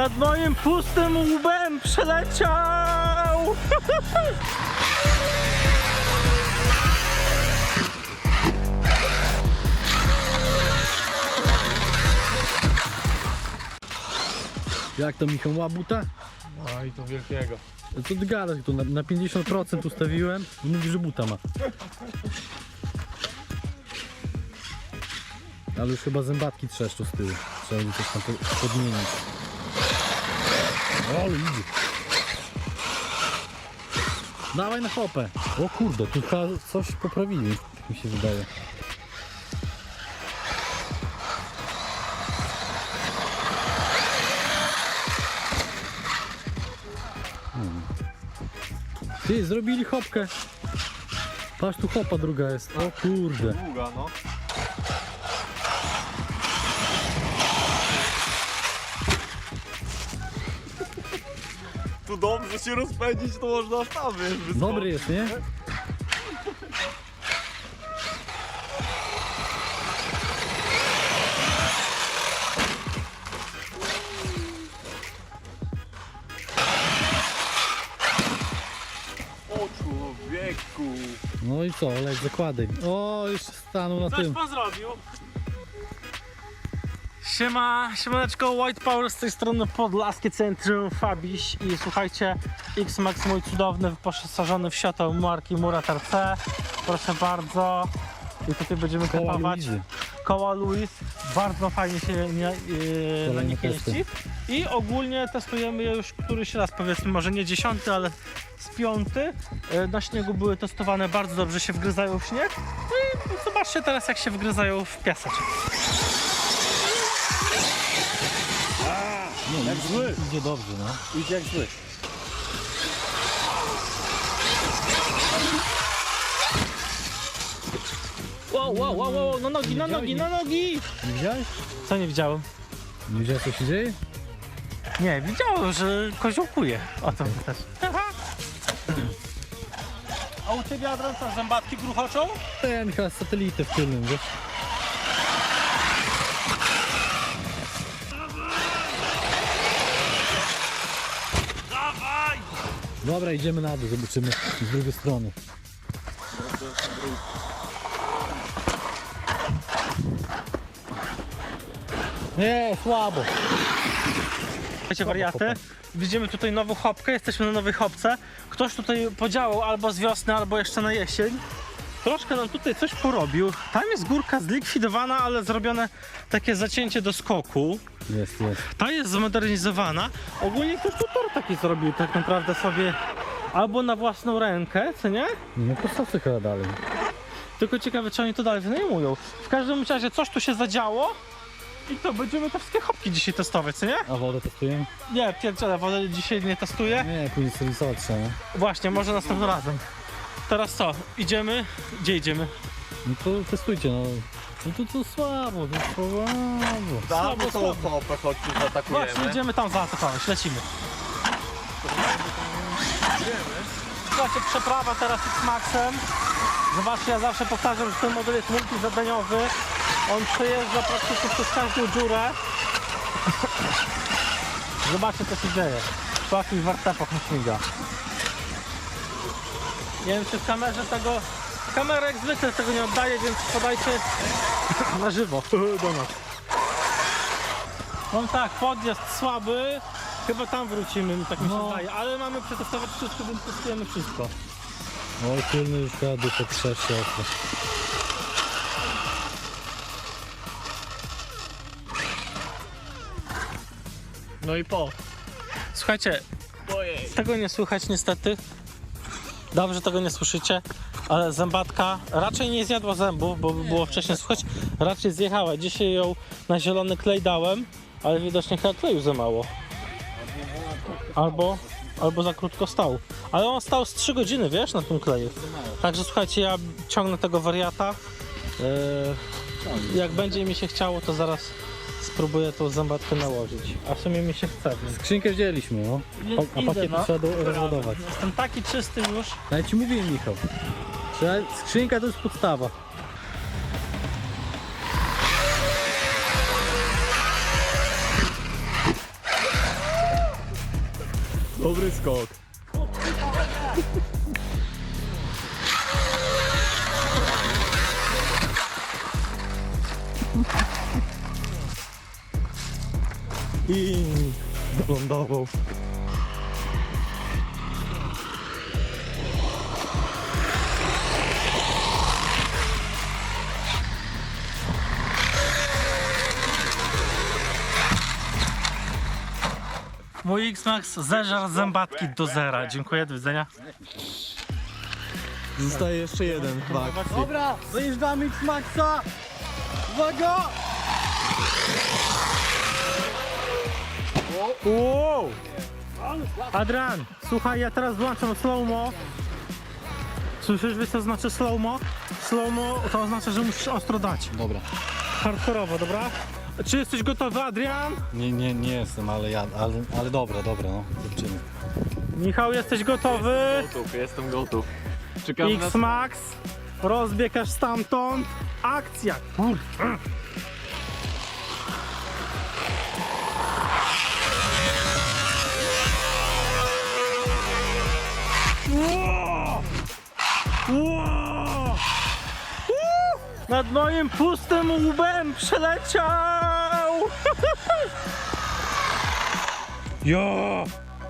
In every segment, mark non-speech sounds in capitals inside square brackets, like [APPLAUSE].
Nad moim pustym łbem przeleciał! [LAUGHS] Jak to Michał ma buta? No i to wielkiego. Co ty gadasz? Tu na, na 50% ustawiłem i mówi, że buta ma. Ale już chyba zębatki trzeszczą z tyłu. Trzeba by coś tam po- podmienić. O, idzie. Dawaj na hopę. O kurde, tu coś poprawili, mi się wydaje. Ty, zrobili hopkę. Patrz, tu hopa druga jest. O kurde. Długa, no. Tu dobrze się rozpędzić, to można tam, wiesz, wyskoczyć. Dobry jest, nie? O człowieku. No i co, Olek, zakładaj. O, jeszcze stanął na Coś tym. pan zrobił? Siema, siemaneczko, White Power z tej strony Podlaskie Centrum Fabiś. I słuchajcie, X-Max mój cudowny, wyposażony w siatę marki Murat RC, proszę bardzo. I tutaj będziemy Koła Luizy. koła Louis, bardzo fajnie się nie, yy, na Kolejne nich testy. jeździ. I ogólnie testujemy je już któryś raz, powiedzmy może nie dziesiąty, ale z piąty, Yy, na śniegu były testowane, bardzo dobrze się wgryzają w śnieg, no i zobaczcie teraz jak się wgryzają w piasek. No, jak zły. Idzie dobrze, no. Idzie jak zły. Wow, wow, wow, wow, na nogi, na nogi, na nogi! Nie widziałeś? Co nie widziałem? Nie widziałeś, co się dzieje? Nie, widziałem, że koziołkuje. O to [LAUGHS] też. A u ciebie Adrian zębatki gruchoczą? Ten chyba satelitę w tylnym, wiesz? Dobra, idziemy na dół, zobaczymy z drugiej strony. Nie, słabo. Słuchajcie wariaty, widzimy tutaj nową hopkę, jesteśmy na nowej hopce. Ktoś tutaj podziałał albo z wiosny, albo jeszcze na jesień. Troszkę nam tutaj coś porobił. Tam jest górka zlikwidowana, ale zrobione takie zacięcie do skoku. Jest, jest. Ta jest zmodernizowana. Ogólnie ktoś tu tor taki zrobił tak naprawdę sobie albo na własną rękę, co nie? No chyba dalej? Tylko ciekawe, czy oni to dalej wynajmują. W każdym razie coś tu się zadziało i to będziemy te wszystkie hopki dzisiaj testować, co nie? A wodę testujemy? Nie, pierdziele, wodę dzisiaj nie testuję. Nie, później sobie rysować trzeba, nie? Właśnie, może następnym razem. Teraz co? Idziemy? Gdzie idziemy? No to testujcie, no. No to, to słabo, to słabo. Damy tą słabo. hopę, chodźcie, Właśnie, zaatakujemy. idziemy tam zaatakować, lecimy. Słuchajcie, przeprawa teraz X-Maxem. Zobaczcie, ja zawsze powtarzam, że ten model jest multizadaniowy. On przejeżdża praktycznie przez każdą dziurę. Zobaczcie, co się dzieje. Po jakich wartepach śmiga. Nie wiem, czy w kamerze tego... Kamera jak zwykle tego nie oddaje, więc podajcie na żywo [LAUGHS] do nas. No tak, podjazd słaby. Chyba tam wrócimy, tak mi się No. zdaje. Ale mamy przetestować wszystko, więc testujemy wszystko. Oj, tylny już chyba dupę trzeszcze ostro. No i po. Słuchajcie, tego nie słychać niestety. Dobrze tego nie słyszycie, ale zębatka raczej nie zjadła zębów, bo było wcześniej słychać. Raczej zjechała. Dzisiaj ją na zielony klej dałem, ale widocznie chyba kleju za mało. Albo, albo za krótko stał. Ale on stał z 3 godziny, wiesz, na tym kleju. Także słuchajcie, ja ciągnę tego wariata. Eee, jak będzie mi się chciało, to zaraz spróbuję tą zębatkę nałożyć. A w sumie mi się chce. więc- Skrzynkę wzięliśmy, no. A, a Idę, pakiet no. trzeba do, rozładować. Jestem taki czysty już. No ja ci mówiłem, Michał. Trzeba, skrzynka to jest podstawa. Dobry skok. I wylądował. Mój X-Max zeżar zębatki do zera. Dziękuję, do widzenia. Zostaje jeszcze jeden w akcji. Dobra, dojeżdżamy X-Maxa! Uwaga! Wow! Adrian, słuchaj, ja teraz włączam slow-mo. Słyszysz, wiesz co znaczy slow-mo? Slow-mo to oznacza, że musisz ostro dać. Dobra. Hardkorowo, dobra? Czy jesteś gotowy, Adrian? Nie, nie, nie jestem, ale ja, ale, ale dobra, dobra, no, zobaczymy. Michał, jesteś gotowy? Gotów, jestem gotów. Czekam na... X-Max, rozbieg aż stamtąd. Akcja, kur... Uuu! Nad moim pustym łbem przeleciał! [LAUGHS] Jo!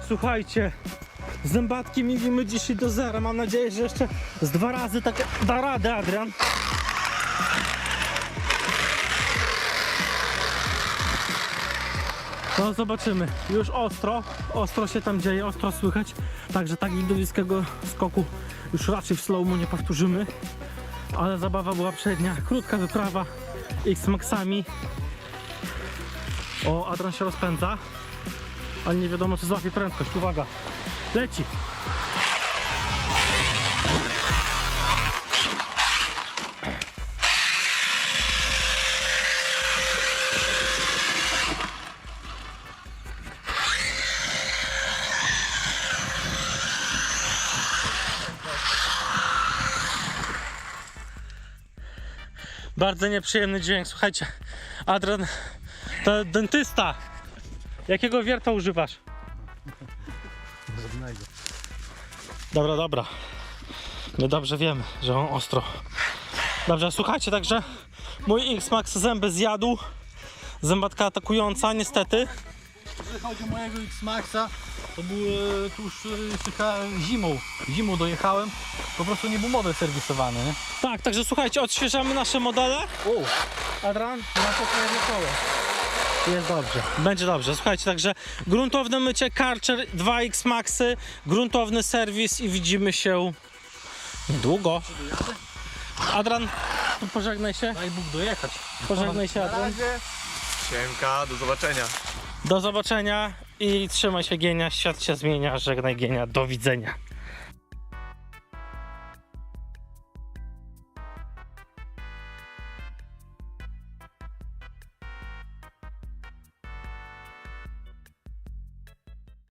Słuchajcie, Zębatki mielimy dzisiaj do zera. Mam nadzieję, że jeszcze z dwa razy tak da radę, Adrian. No zobaczymy. Już ostro, ostro się tam dzieje, ostro słychać. Także tak widowiskiego skoku już raczej w slow nie powtórzymy. Ale zabawa była przednia. Krótka wyprawa X-Maxami. O, Adrian się rozpędza. Ale nie wiadomo, czy złapie prędkość. Uwaga. Leci. Bardzo nieprzyjemny dźwięk. Słuchajcie, Adrian to dentysta. Jakiego wierta używasz? Żadnego. Dobra, dobra. My dobrze wiemy, że on ostro. Dobrze, słuchajcie, także mój X-Max zęby zjadł. Zębatka atakująca, niestety. Jeżeli chodzi o mojego X-Maxa, to był e, tuż e, jeszcze chyba zimą. Zimą dojechałem, po prostu nie był model serwisowany, nie? Tak, także słuchajcie, odświeżamy nasze modele. O, Adran, na pokoju koło. Jest dobrze. Będzie dobrze. Słuchajcie, także gruntowne mycie Karcher 2X Maxy, gruntowny serwis i widzimy się niedługo. Adran, to pożegnaj się. daj Bóg dojechać. Pożegnaj się, Adran. Siemka, do zobaczenia. Do zobaczenia i trzymaj się Gienia. Świat się zmienia. Żegnaj Gienia. Do widzenia.